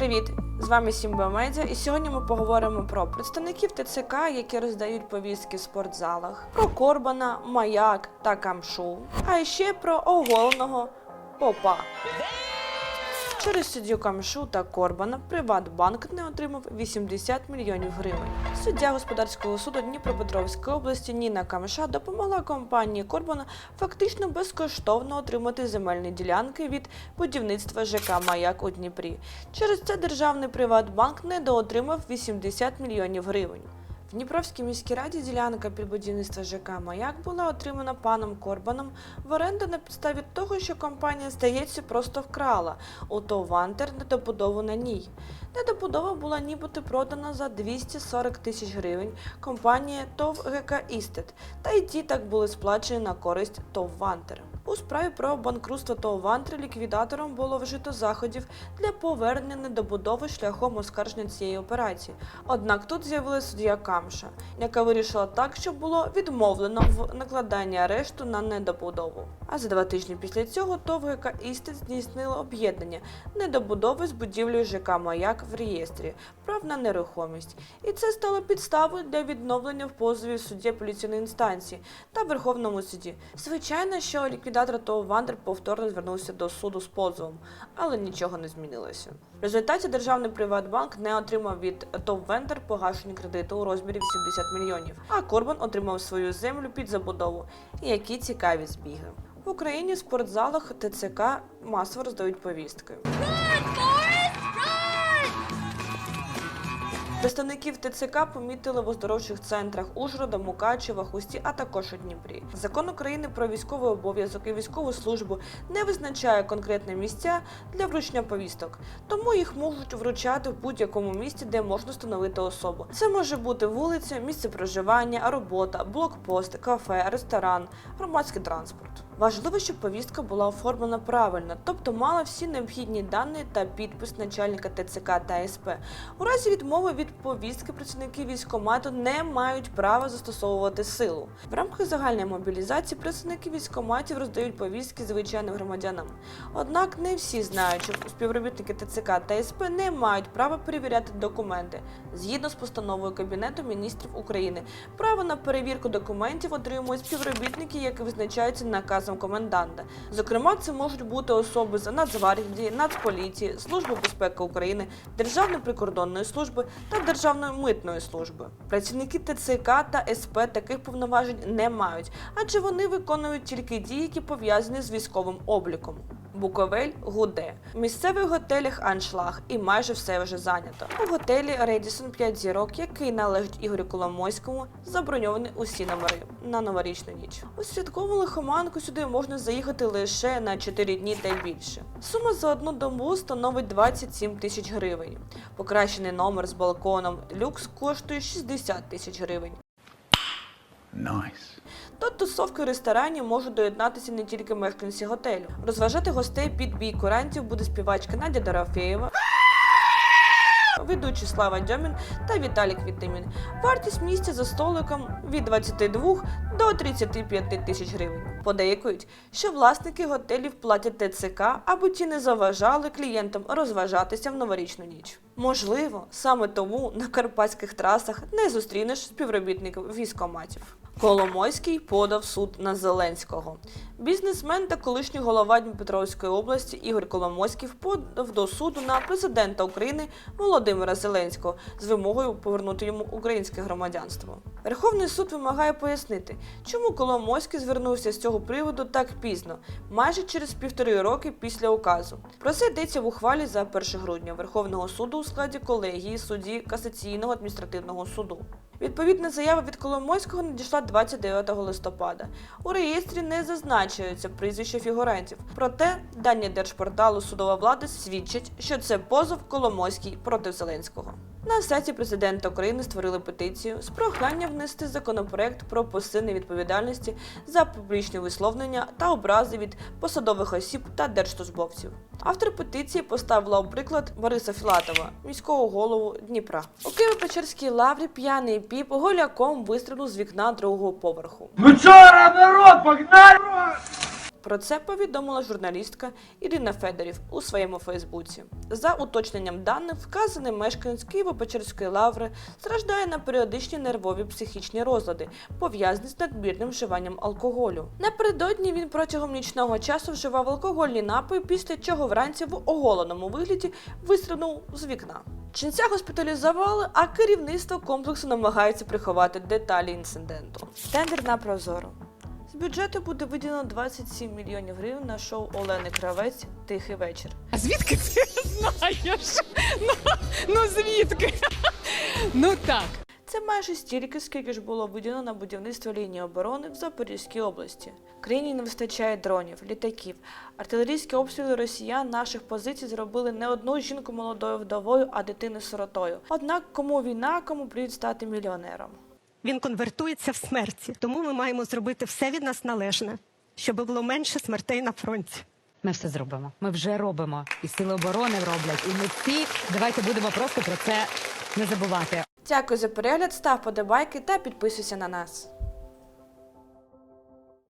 Привіт! З вами Сімба Медіа, і сьогодні ми поговоримо про представників ТЦК, які роздають повістки в спортзалах, про Корбана, Маяк та Камшу, а ще про оголеного попа. Через суддю Камшу та Корбана Приватбанк не отримав 80 мільйонів гривень. Суддя господарського суду Дніпропетровської області Ніна Камша допомогла компанії Корбана фактично безкоштовно отримати земельні ділянки від будівництва ЖК Маяк у Дніпрі. Через це державний Приватбанк недоотримав 80 мільйонів гривень. В Дніпровській міській раді ділянка під будівництво ЖК Маяк була отримана паном Корбаном в оренду на підставі того, що компанія, здається, просто вкрала у ТОВ «Вантер» недобудову на ній. Недобудова була нібито продана за 240 тисяч гривень компанії ТОВ ГК «Істет», та й ті так були сплачені на користь ТОВ «Вантер». У справі про банкрутство ТОВ «Вантер» ліквідатором було вжито заходів для повернення недобудови шляхом оскарження цієї операції. Однак тут з'явилася суддя Камша, яка вирішила так, щоб було відмовлено в накладанні арешту на недобудову. А за два тижні після цього ТОВ ГК «Істет» здійснило об'єднання недобудови з будівлею ЖК Маяк в реєстрі прав на нерухомість. І це стало підставою для відновлення в позові в суді апеляційної інстанції та Верховному суді. Звичайно, що ліквідатор ТОВ Вандер повторно звернувся до суду з позовом, але нічого не змінилося. В результаті державний Приватбанк не отримав від топ-вендер погашення кредиту у розмірі 80 мільйонів, а Корбан отримав свою землю під забудову. Які цікаві збіги. В Україні в спортзалах ТЦК масово роздають повістки. Представників ТЦК помітили в оздоровчих центрах Ужгорода, Мукачева, Хусті, а також у Дніпрі. Закон України про військовий обов'язок і військову службу не визначає конкретні місця для вручення повісток, тому їх можуть вручати в будь-якому місці, де можна встановити особу. Це може бути вулиця, місце проживання, робота, блокпост, кафе, ресторан, громадський транспорт. Важливо, щоб повістка була оформлена правильно, тобто мала всі необхідні дані та підпис начальника ТЦК та СП. У разі відмови від повістки працівники військкомату не мають права застосовувати силу. В рамках загальної мобілізації працівники військкоматів роздають повістки звичайним громадянам. Однак не всі знають, що співробітники ТЦК та СП не мають права перевіряти документи. Згідно з постановою Кабінету міністрів України, право на перевірку документів отримують співробітники, які визначаються наказом коменданта. Зокрема, це можуть бути особи з Нацгвардії, Нацполіції, Служби безпеки України, Державної прикордонної служби та Державної митної служби. Працівники ТЦК та СП таких повноважень не мають, адже вони виконують тільки дії, які пов'язані з військовим обліком. Буковель гуде. В місцевих готелях аншлаг і майже все вже зайнято. У готелі Редісон 5 зірок, який належить Ігорю Коломойському, заброньовані усі номери на новорічну ніч. У святкову лихоманку сюди можна заїхати лише на 4 дні та й більше. Сума за одну добу становить 27 тисяч гривень. Покращений номер з балконом люкс коштує 60 тисяч гривень. Nice. До тусовки ресторані можуть доєднатися не тільки мешканці готелю. Розважати гостей під бій курантів буде співачка Надя Дорофєєва, ведучі Слава Дьомін та Віталік Вітимін. Вартість місця за столиком від 22 до 35 тисяч гривень. Подейкують, що власники готелів платять ТЦК, аби ті не заважали клієнтам розважатися в новорічну ніч. Можливо, саме тому на карпатських трасах не зустрінеш співробітників військоматів. Коломойський подав суд на Зеленського. Бізнесмен та колишній голова Дніпропетровської області Ігор Коломойський подав до суду на президента України Володимира Зеленського з вимогою повернути йому українське громадянство. Верховний суд вимагає пояснити, чому Коломойський звернувся з цього приводу так пізно, майже через півтори роки після указу. Про це йдеться в ухвалі за 1 грудня Верховного суду у складі колегії судді касаційного адміністративного суду. Відповідна заява від Коломойського надійшла 29 листопада. У реєстрі не зазначаються прізвища фігурантів. Проте дані держпорталу судова влада свідчать, що це позов Коломойський проти Зеленського. На сайті президента України створили петицію з проханням внести законопроект про посилення відповідальності за публічне висловлення та образи від посадових осіб та держслужбовців. Автор петиції поставила у приклад Бориса Філатова, міського голову Дніпра. У Києво-Печерській лаврі п'яний піп голяком вистрілив з вікна другого поверху. Ну чё, народ, погнали! Про це повідомила журналістка Ірина Федорів у своєму Фейсбуці. За уточненням даних, вказаний мешканець Києво-Печерської лаври страждає на періодичні нервові психічні розлади, пов'язані з надмірним вживанням алкоголю. Напередодні він протягом нічного часу вживав алкогольні напої, після чого вранці в оголеному вигляді вистрибнув з вікна. Ченця госпіталізували, а керівництво комплексу намагається приховати деталі інциденту. Тендер на прозоро. З бюджету буде виділено 27 мільйонів гривень на шоу Олени Кравець Тихий вечір. А звідки ти знаєш? Ну, ну звідки? Ну так. Це майже стільки, скільки ж було виділено на будівництво лінії оборони в Запорізькій області. Країні не вистачає дронів, літаків. Артилерійські обстріли росіян наших позицій зробили не одну жінку молодою вдовою, а дитини сиротою. Однак кому війна, кому плюють стати мільйонером. Він конвертується в смерті. Тому ми маємо зробити все від нас належне, щоб було менше смертей на фронті. Ми все зробимо. Ми вже робимо. І сили оборони роблять. І ми всі давайте будемо просто про це не забувати. Дякую за перегляд, став подобайки та підписуйся на нас.